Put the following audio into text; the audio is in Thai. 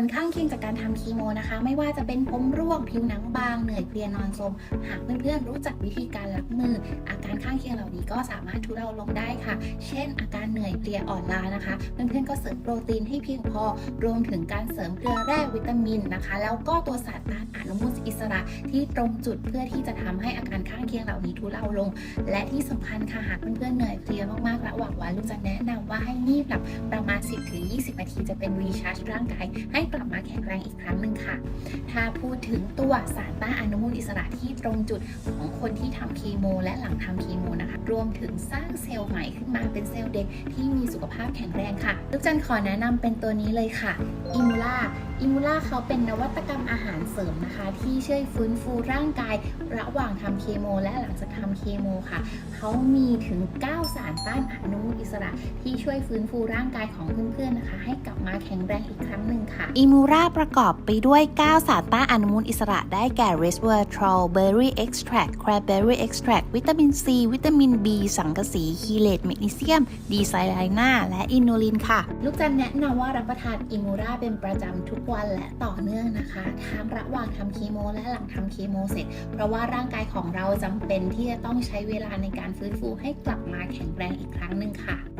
ลข้างเคียงจากการทำคีโมนะคะ ไม่ว่าจะเป็นผมร่วงผิวหนังบางเหนื่อยเพลียนอนสมหากเพื่อนๆรู้จักวิธีการรับมือ อาการข้างเคียงเหล่านี้ก็สามารถทุเลาลงได้ค่ะ เช่น อาการเหนื่อยเพลียอ่อนล้านะคะ เพื่อนๆก็เสริมโปรตีนให้เพียงพอ รวมถึงการเสริมเกลือแร่วิตามินนะคะ แล้วก็ตัวสารต้านอนุมูลอิสระที่ตรงจุดเพื่อที่จะทำให้อาการข้างเคียงเหล่านี้ทุเลาลง และที่สำคัญค่ะหากเพื่อนๆเหนื่อยเพลียมากๆระหว่างวันลูกจะแนะ ว่าให้งีบหลับประมาณ 10-20 นาทีจะเป็นรีชาร์จร่างกาย ให้กลับมาแข็งแรงอีกครั้งหนึ่งค่ะ ถ้าพูดถึงตัวสารต้านอนุมูลอิสระที่ตรงจุดของคนที่ทำคีโม และหลังทำคีโมนะคะ รวมถึงสร้างเซลล์ใหม่ขึ้นมาเป็นเซลล์เด็กที่มีสุขภาพแข็งแรงค่ะลูกจันขอแนะนำเป็นตัวนี้เลยค่ะอิมูล่า อิมูล่าเขาเป็นนวัตกรรมอาหารเสริมนะคะ ที่ช่วยฟื้นฟูร่างกาย ระหว่างทำเคโม และหลังจากทำเคโมค่ะ เขามีถึง 9 สารต้านอนุมูลอิสระ ที่ช่วยฟื้นฟูร่างกายของเพื่อนๆนะคะ ให้กลับมาแข็งแรงอีกครั้งหนึ่งค่ะ อิมูราประกอบไปด้วย 9 สารต้านอนุมูลอิสระได้แก่ resveratrol berry extract cranberry extract วิตามิน C วิตามิน B สังกะสีคีเลตแมกนีเซียม ดีไซไลนาและอินูลินค่ะ ลูกจันแนะนำว่ารับประทานอิมูราเป็นประจำทุกวันและต่อเนื่องนะคะทั้งระหว่างทำคีโมและหลังทำคีโมเสร็จ เพราะว่าร่างกายของเราจำเป็นที่จะต้องใช้เวลาในการฟื้นฟูให้กลับมาแข็งแรงอีกครั้งหนึ่งค่ะ